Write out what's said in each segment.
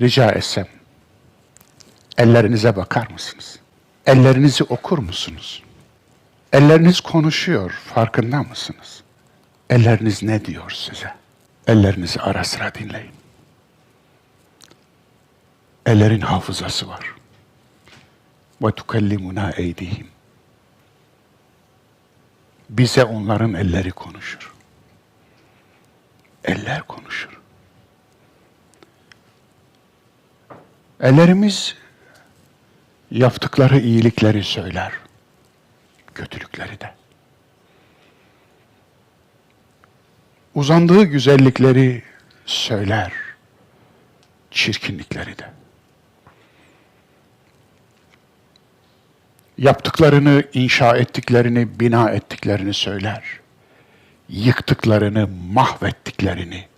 rica etsem ellerinize bakar mısınız? Ellerinizi okur musunuz? Elleriniz konuşuyor, farkında mısınız? Elleriniz ne diyor size? Ellerinizi ara sıra dinleyin. Ellerin hafızası var. Ve tukellimuna eydihim. Bize onların elleri konuşur. Eller konuşur. Ellerimiz yaptıkları iyilikleri söyler. Kötülükleri de. Uzandığı güzellikleri söyler. Çirkinlikleri de. Yaptıklarını, inşa ettiklerini, bina ettiklerini söyler. Yıktıklarını, mahvettiklerini,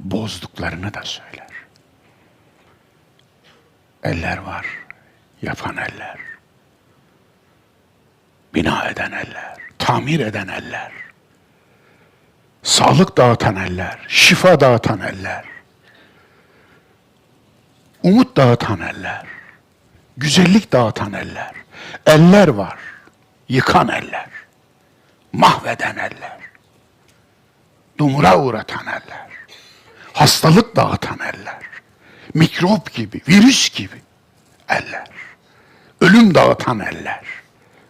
bozduklarını da söyler. Eller var, yapan eller. Bina eden eller, tamir eden eller. Sağlık dağıtan eller, şifa dağıtan eller. Umut dağıtan eller. Güzellik dağıtan eller. Eller var. Yıkan eller. Mahveden eller. Dumura uğratan eller. Hastalık dağıtan eller. Mikrop gibi, virüs gibi eller. Ölüm dağıtan eller.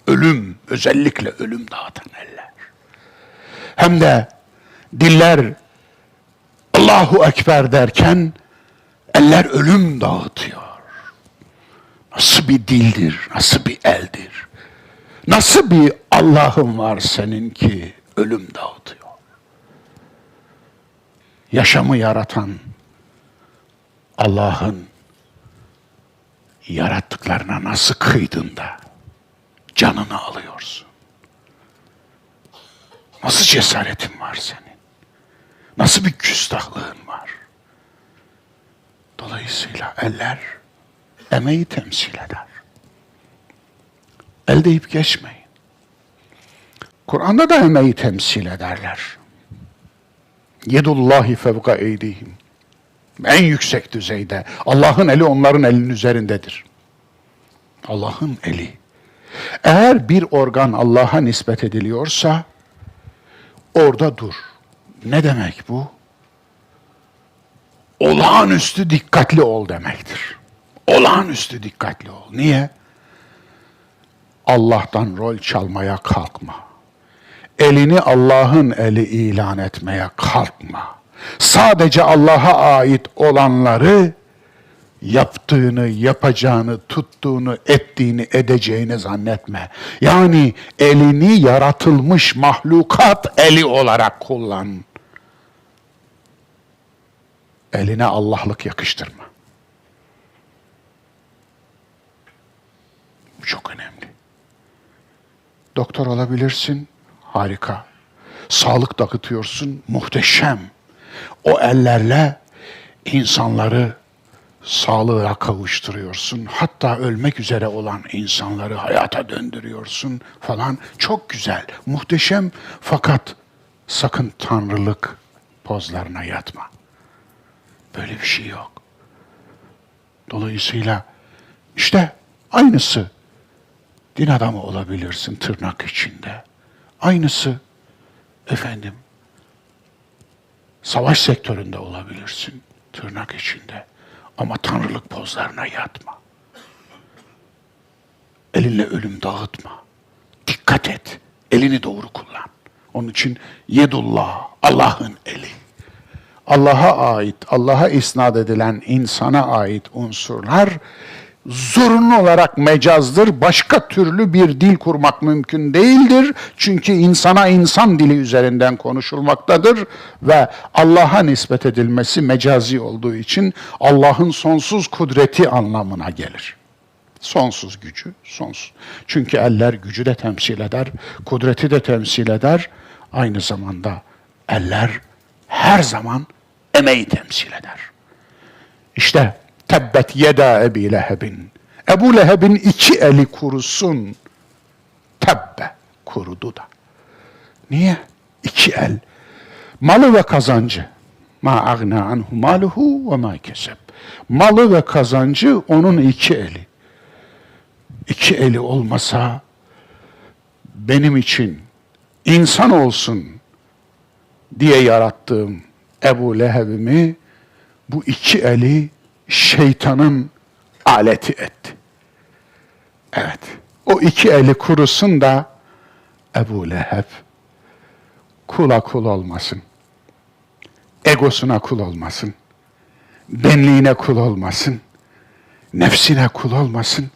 Ölüm, özellikle ölüm dağıtan eller. Hem de diller Allahu Ekber derken eller ölüm dağıtıyor. Nasıl bir dildir, nasıl bir eldir? Nasıl bir Allah'ın var senin ki ölüm dağıtıyor? Yaşamı yaratan Allah'ın yarattıklarına nasıl kıydın da canını alıyorsun? Nasıl cesaretin var senin? Nasıl bir küstahlığın var? Dolayısıyla eller emeği temsil eder. El deyip geçmeyin. Kur'an'da da emeği temsil ederler. Yedullahi fevka eydihim. En yüksek düzeyde. Allah'ın eli onların elinin üzerindedir. Allah'ın eli. Eğer bir organ Allah'a nispet ediliyorsa orada dur. Ne demek bu? Olağanüstü dikkatli ol demektir. Olağanüstü dikkatli ol. Niye? Allah'tan rol çalmaya kalkma. Elini Allah'ın eli ilan etmeye kalkma. Sadece Allah'a ait olanları yaptığını, yapacağını, tuttuğunu, ettiğini, edeceğini zannetme. Yani elini yaratılmış mahlukat eli olarak kullan. Eline Allah'lık yakıştırma. Bu çok önemli. Doktor olabilirsin, harika. Sağlık dağıtıyorsun, muhteşem. O ellerle insanları sağlığa kavuşturuyorsun. Hatta ölmek üzere olan insanları hayata döndürüyorsun falan. Çok güzel, muhteşem fakat sakın tanrılık pozlarına yatma. Böyle bir şey yok. Dolayısıyla işte aynısı din adamı olabilirsin tırnak içinde. Aynısı efendim savaş sektöründe olabilirsin tırnak içinde. Ama tanrılık pozlarına yatma. Elinle ölüm dağıtma. Dikkat et. Elini doğru kullan. Onun için yedullah, Allah'ın eli. Allah'a ait, Allah'a isnat edilen insana ait unsurlar zorunlu olarak mecazdır. Başka türlü bir dil kurmak mümkün değildir. Çünkü insana insan dili üzerinden konuşulmaktadır ve Allah'a nispet edilmesi mecazi olduğu için Allah'ın sonsuz kudreti anlamına gelir. Sonsuz gücü, sonsuz. Çünkü eller gücü de temsil eder, kudreti de temsil eder. Aynı zamanda eller her zaman emeği temsil eder. İşte tebbet yeda Ebi Leheb'in. Ebu Leheb'in iki eli kurusun. Tebbe kurudu da. Niye? İki el. Malı ve kazancı. Ma agna anhu maluhu ve ma keseb. Malı ve kazancı onun iki eli. İki eli olmasa benim için insan olsun diye yarattığım Ebu Leheb'imi bu iki eli şeytanın aleti etti. Evet. O iki eli kurusun da Ebu Leheb kula kul olmasın. Egosuna kul olmasın. Benliğine kul olmasın. Nefsine kul olmasın.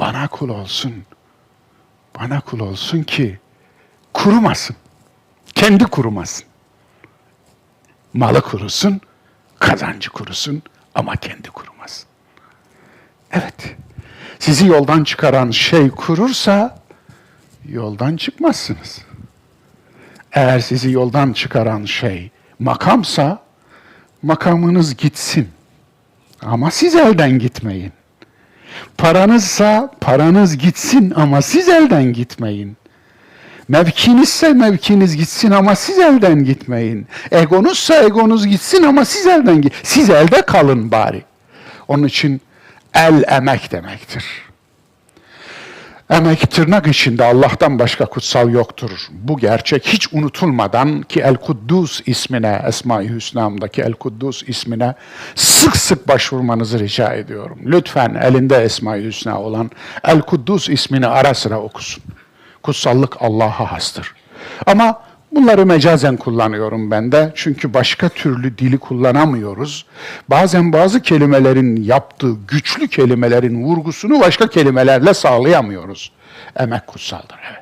Bana kul olsun. Bana kul olsun ki kurumasın. Kendi kurumasın. Malı kurusun, kazancı kurusun ama kendi kurumasın. Evet. Sizi yoldan çıkaran şey kurursa yoldan çıkmazsınız. Eğer sizi yoldan çıkaran şey makamsa makamınız gitsin. Ama siz elden gitmeyin. Paranızsa paranız gitsin ama siz elden gitmeyin. Mevkinizse mevkiniz gitsin ama siz elden gitmeyin. Egonuzsa egonuz gitsin ama siz elden git. Siz elde kalın bari. Onun için el emek demektir. Emek tırnak içinde Allah'tan başka kutsal yoktur. Bu gerçek hiç unutulmadan ki El Kuddus ismine, Esma-i Hüsna'mdaki El Kuddus ismine sık sık başvurmanızı rica ediyorum. Lütfen elinde Esma-i Hüsna olan El Kuddus ismini ara sıra okusun. Kutsallık Allah'a hastır. Ama bunları mecazen kullanıyorum ben de. Çünkü başka türlü dili kullanamıyoruz. Bazen bazı kelimelerin yaptığı güçlü kelimelerin vurgusunu başka kelimelerle sağlayamıyoruz. Emek kutsaldır evet.